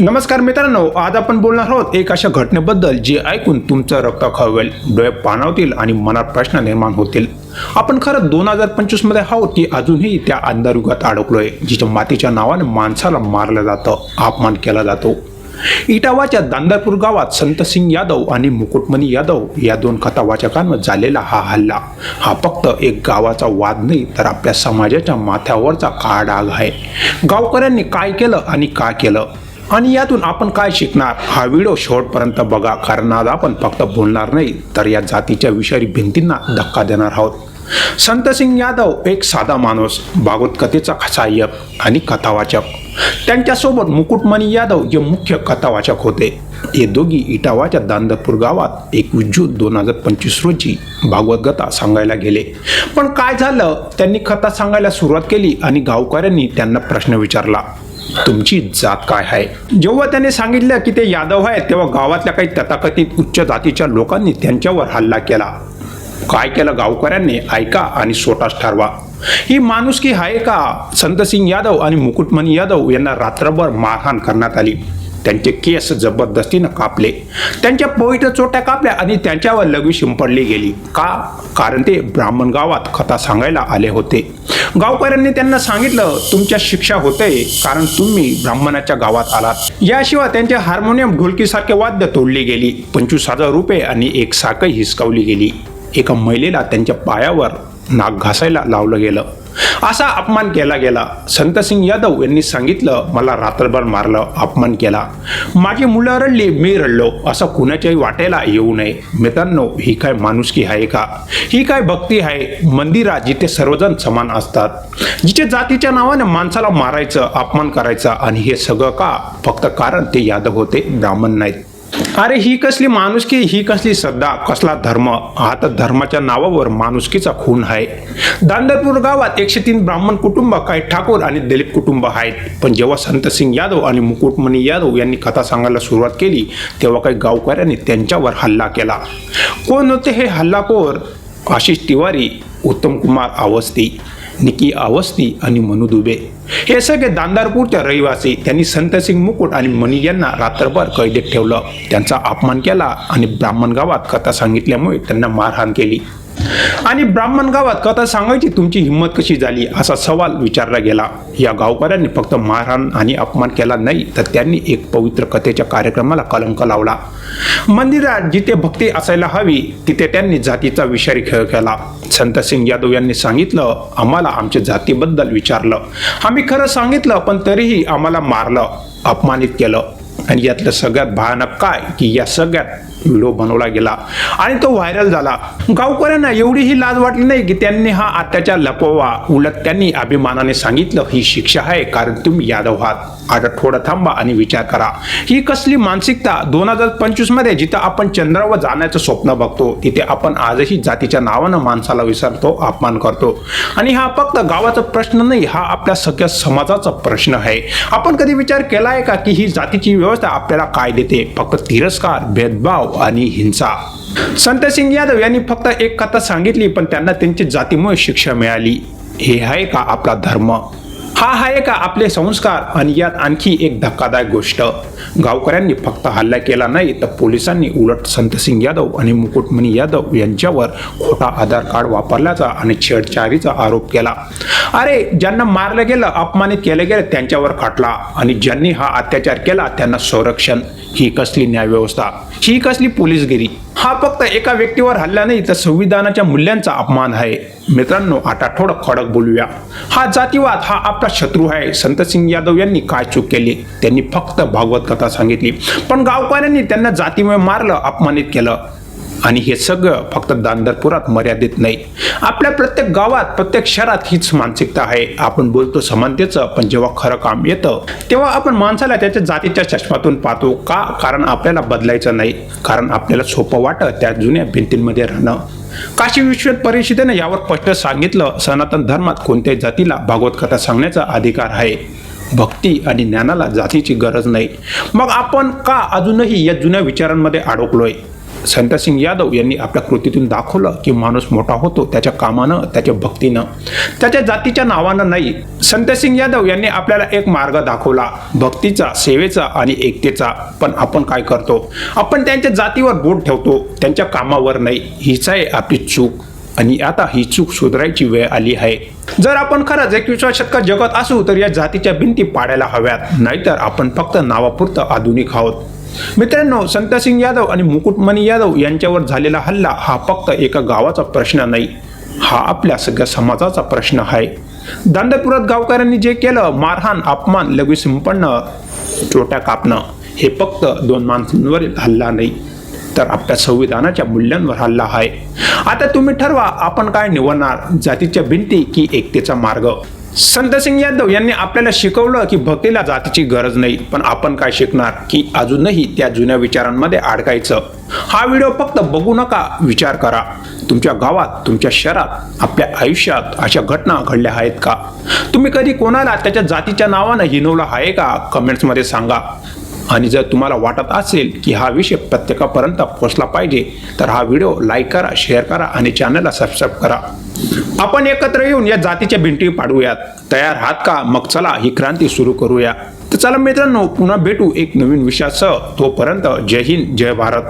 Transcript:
नमस्कार मित्रांनो आज आपण बोलणार आहोत एक अशा घटनेबद्दल जे ऐकून तुमचं रक्त खवेल डोळे पाणावतील आणि मनात प्रश्न निर्माण होतील. आपण खरं दोन हजार पंचवीसमध्ये आहोत की अजूनही त्या अंधारुगात अडकलोय जिच्या मातीच्या नावाने माणसाला मारलं जातं अपमान केला जातो. इटावाच्या दांदारपूर गावात संतसिंग यादव आणि मुकुटमणी यादव या दोन कथावाचकांवर झालेला हा हल्ला. हा फक्त एक गावाचा वाद नाही तर आपल्या समाजाच्या माथ्यावरचा काळा डाग आहे. गावकऱ्यांनी काय केलं आणि का केलं? आणि यातून आपण काय शिकणार? हा व्हिडिओ शेवटपर्यंत बघा. कारण आज आपण फक्त बोलणार नाही तर या जातीच्या विषारी भिंतींना धक्का देणार आहोत. संतसिंग यादव एक साधा माणूस भागवत कथेचा सहाय्यक आणि कथावाचक. त्यांच्यासोबत मुकुटमणी यादव जे मुख्य कथावाचक होते. हे दोघी इटावाच्या दांदपूर गावात एकवीस जून दोन हजार पंचवीस रोजी भागवत कथा सांगायला गेले. पण काय झालं? त्यांनी कथा सांगायला सुरुवात केली आणि गावकऱ्यांनी त्यांना प्रश्न विचारला. तुमची जात काय आहे? जेव्हा त्याने सांगितलं की ते यादव आहेत तेव्हा गावातल्या काही तथाकथित उच्च जातीच्या लोकांनी त्यांच्यावर हल्ला केला. काय केलं गावकऱ्यांनी? ऐका आणि स्वतःच ठरवा. ही माणुसकी आहे का? संतसिंग यादव आणि मुकुटमणी यादव यांना रात्रभर मारहाण करण्यात आली. त्यांचे केस जबरदस्तीनं कापले. त्यांच्या पवित्र चोट्या कापल्या आणि त्यांच्यावर लघवी शिंपडली गेली. का? कारण ते ब्राह्मण गावात कथा सांगायला आले होते. गावकऱ्यांनी त्यांना सांगितलं तुमच्या शिक्षा होते कारण तुम्ही ब्राह्मणाच्या गावात आलात. याशिवाय त्यांचे हार्मोनियम ढोलकीसारखे वाद्य तोडली गेली. पंचवीस हजार रुपये आणि एक साखळी हिसकावली गेली. एका महिलेला त्यांच्या पायावर नाक घासायला लावलं गेलं. असा अपमान केला गेला. संतसिंग यादव यांनी सांगितलं मला रात्रभर मारलं अपमान केला. माझी मुलं रडली मी रडलो. असं कुणाच्याही वाटेला येऊ नये. मित्रांनो ही काय माणुसकी आहे का? ही काय भक्ती आहे? मंदिरात जिथे सर्वजण समान असतात. जिथे जातीच्या नावाने माणसाला मारायचं अपमान करायचं आणि हे सगळं का? फक्त कारण ते यादव होते ब्राह्मण नाहीत. अरे ही कसली माणुसकी ही कसली श्रद्धा कसला धर्म. हा तर धर्माच्या नावावर माणुसकीचा खून आहे. दांदरपूर गावात एकशे तीन ब्राह्मण कुटुंब काही ठाकूर आणि दलित कुटुंब आहेत. पण जेव्हा संतसिंग यादव आणि मुकुटमणी यादव यांनी कथा सांगायला सुरुवात केली तेव्हा काही गावकऱ्यांनी त्यांच्यावर हल्ला केला. कोण होते हे हल्लाखोर? आशिष तिवारी उत्तम कुमार अवस्थी निकी अवस्थी आणि मनु दुबे. हे सगळे दांदारपूरच्या रहिवासी त्यांनी संतसिंग मुकुट आणि मणी यांना रात्रभर कैदेत ठेवलं. त्यांचा अपमान केला आणि ब्राह्मण गावात कथा सांगितल्यामुळे त्यांना मारहाण केली. आणि ब्राह्मण गावात कथा सांगायची तुमची हिंमत कशी झाली असा सवाल विचारला गेला. या गावकऱ्यांनी फक्त मारहाण आणि अपमान केला नाही तर त्यांनी एक पवित्र कथेच्या कार्यक्रमाला कलंक लावला. मंदिरात जिथे भक्ती असायला हवी तिथे त्यांनी जातीचा विषारी खेळ केला संतसिंग यादव यांनी सांगितलं आम्हाला आमच्या जातीबद्दल विचारलं. आम्ही खरं सांगितलं पण तरीही आम्हाला मारलं अपमानित केलं. आणि यातलं सगळ्यात भयानक काय की या सगळ्यात व्हिडिओ बनवला गेला. आणि तो व्हायरल झाला. गावकऱ्यांना एवढीही लाज वाटली नाही की त्यांनी हा अत्याचार लपवा. उलट त्यांनी अभिमानाने सांगितलं ही शिक्षा आहे कारण तुम्ही यादव आहात. आता थोडं थांबा आणि विचार करा. ही कसली मानसिकता? दोन हजार पंचवीसमध्ये जिथं आपण चंद्रावर जाण्याचं स्वप्न बघतो तिथे आपण आजही जातीच्या नावानं माणसाला विसरतो अपमान करतो. आणि हा फक्त गावाचा प्रश्न नाही हा आपल्या सगळ्या समाजाचा प्रश्न आहे. आपण कधी विचार केला आहे का की ही जातीची व्यवस्था आपल्याला काय देते? फक्त तिरस्कार भेदभाव आणि हिंसा. संतसिंग यादव यांनी फक्त एक कथा सांगितली पण त्यांना त्यांची जातीमुळे शिक्षा मिळाली. हे आहे का आपला धर्म? हा आहे का आपले संस्कार आणि यात आणखी एक धक्कादायक गोष्ट. गावकऱ्यांनी फक्त हल्ला केला नाही तर पोलिसांनी उलट संतसिंग यादव आणि मुकुटमणी यादव यांच्यावर खोटा आधार कार्ड वापरल्याचा आणि छेडछाडीचा आरोप केला. अरे ज्यांना मारलं गेलं अपमानित केलं गेलं त्यांच्यावर खटला. आणि ज्यांनी हा अत्याचार केला त्यांना संरक्षण. ही कसली न्यायव्यवस्था? ही कसली पोलीसगिरी? हा फक्त एका व्यक्तीवर हल्ला नाही तर संविधानाच्या मूल्यांचा अपमान आहे. मित्रांनो आता थोडं खडक बोलूया. हा जातीवाद हा आपला शत्रू आहे. संतसिंग यादव यांनी काय चूक केली? त्यांनी फक्त भागवत कथा सांगितली. पण गावकऱ्यांनी त्यांना जातीमुळे मारलं अपमानित केलं. आणि हे सगळं फक्त दांदरपुरात मर्यादित नाही. आपल्या प्रत्येक गावात प्रत्येक शहरात हीच मानसिकता आहे. आपण बोलतो समानतेचं पण जेव्हा खरं काम येतं तेव्हा आपण माणसाला त्याच्या जातीच्या चष्मातून पाहतो. का? कारण आपल्याला बदलायचं नाही. कारण आपल्याला सोपं वाटतं त्या जुन्या भिंतींमध्ये राहणं. काशी विश्व परिषदेनं यावर स्पष्ट सांगितलं सनातन धर्मात कोणत्याही जातीला भागवत कथा सांगण्याचा अधिकार आहे. भक्ती आणि ज्ञानाला जातीची गरज नाही. मग आपण का अजूनही या जुन्या विचारांमध्ये अडकलोय? संतसिंग यादव यांनी आपल्या कृतीतून दाखवलं की माणूस मोठा होतो त्याच्या कामानं त्याच्या भक्तीनं. त्याच्या जातीच्या नावानं नाही संतसिंग यादव यांनी आपल्याला एक मार्ग दाखवला भक्तीचा सेवेचा आणि एकतेचा. पण आपण काय करतो? आपण त्यांच्या जातीवर बोट ठेवतो त्यांच्या कामावर नाही. हीच आहे आपली चूक. आणि आता ही चूक सुधारायची वेळ आली आहे. जर आपण खरंच एकविसाव्या शतकात जगत असू तर या जातीच्या भिंती पाडायला हव्यात. नाहीतर आपण फक्त नावापुरतं आधुनिक आहोत. मित्रांनो संतसिंग यादव आणि मुकुटमणी यादव यांच्यावर झालेला हल्ला हा फक्त एका गावाचा प्रश्न नाही हा आपल्या सगळ्या समाजाचा प्रश्न आहे. दांडपुरात गावकऱ्यांनी जे केलं मारहाण अपमान लघवी संपन्न चोट्या कापणं हे फक्त दोन माणसांवरील हल्ला नाही तर आपल्या संविधानाच्या मूल्यांवर हल्ला आहे. आता तुम्ही ठरवा आपण काय निवडणार? जातीच्या भिंती की एकतेचा मार्ग? संतसिंग यादव यांनी आपल्याला शिकवलं की भक्तीला जातीची गरज नाही. पण आपण काय शिकणार? की अजूनही त्या जुन्या विचारांमध्ये अडकायचं. हा व्हिडिओ फक्त बघू नका विचार करा. तुमच्या गावात तुमच्या शहरात आपल्या आयुष्यात अशा घटना घडल्या आहेत का? तुम्ही कधी कोणाला त्याच्या जातीच्या नावानं हिनवलं आहे का? कमेंट्समध्ये सांगा. आणि जर तुम्हाला वाटत असेल की हा विषय प्रत्येकापर्यंत पोहोचला पाहिजे तर हा व्हिडिओ लाईक करा शेअर करा आणि चॅनलला सबस्क्राईब करा. आपण एकत्र येऊन या जातीच्या भिंती पाडूयात. तयार आहात का? मग चला ही क्रांती सुरू करूया. तर चला मित्रांनो पुन्हा भेटू एक नवीन विषयासह. तोपर्यंत जय हिंद जय भारत.